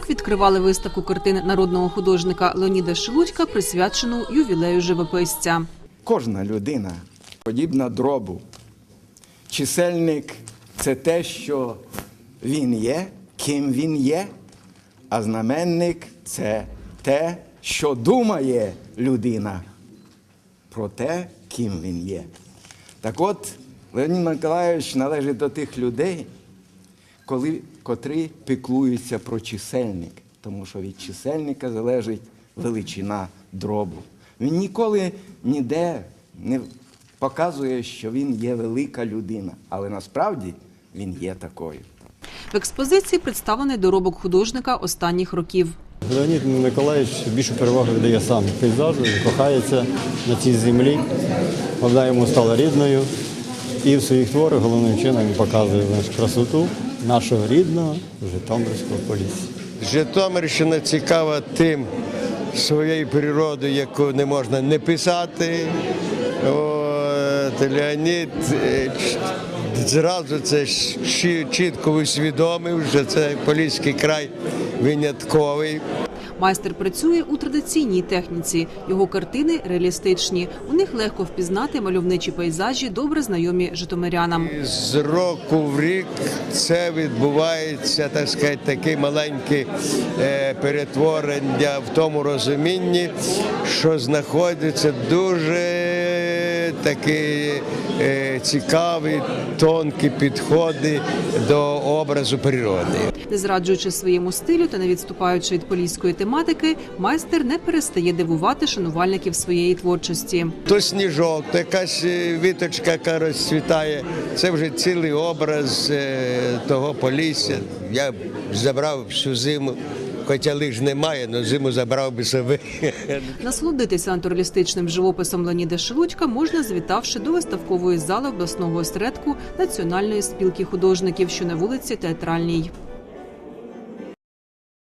відкривали виставку картин народного художника Леоніда Шелудька, присвячену ювілею живописця. Кожна людина подібна дробу. Чисельник це те, що він є, ким він є, а знаменник це те, що думає людина про те, ким він є. Так от, Леонід Миколайович належить до тих людей, коли, котрі піклуються про чисельник, тому що від чисельника залежить величина дробу. Він ніколи ніде не показує, що він є велика людина, але насправді він є такою. В експозиції представлений доробок художника останніх років. Леонід Миколаївич більшу перевагу віддає сам пейзажу, він кохається на цій землі. Вона йому стала рідною. І в своїх творах головним чином він показує знаєш, красоту нашого рідного Житомирського полісся. Житомирщина цікава тим своєю природою, яку не можна не писати. От, Леонід е, зразу це чітко усвідомив, що це Поліський край винятковий. Майстер працює у традиційній техніці. Його картини реалістичні. У них легко впізнати мальовничі пейзажі, добре знайомі житомирянам. З року в рік це відбувається, так сказати, таке маленьке е, перетворення в тому розумінні, що знаходиться дуже такі е, цікаві, тонкі підходи до образу природи. Не зраджуючи своєму стилю та не відступаючи від поліської тематики, майстер не перестає дивувати шанувальників своєї творчості. То сніжок, то якась е, віточка, яка розцвітає. Це вже цілий образ е, того полісся. Я забрав всю зиму, хоча лиж немає, але зиму забрав би себе. Насолодитися натуралістичним живописом Леоніда Шелудька можна, звітавши до виставкової зали обласного осередку Національної спілки художників, що на вулиці Театральній.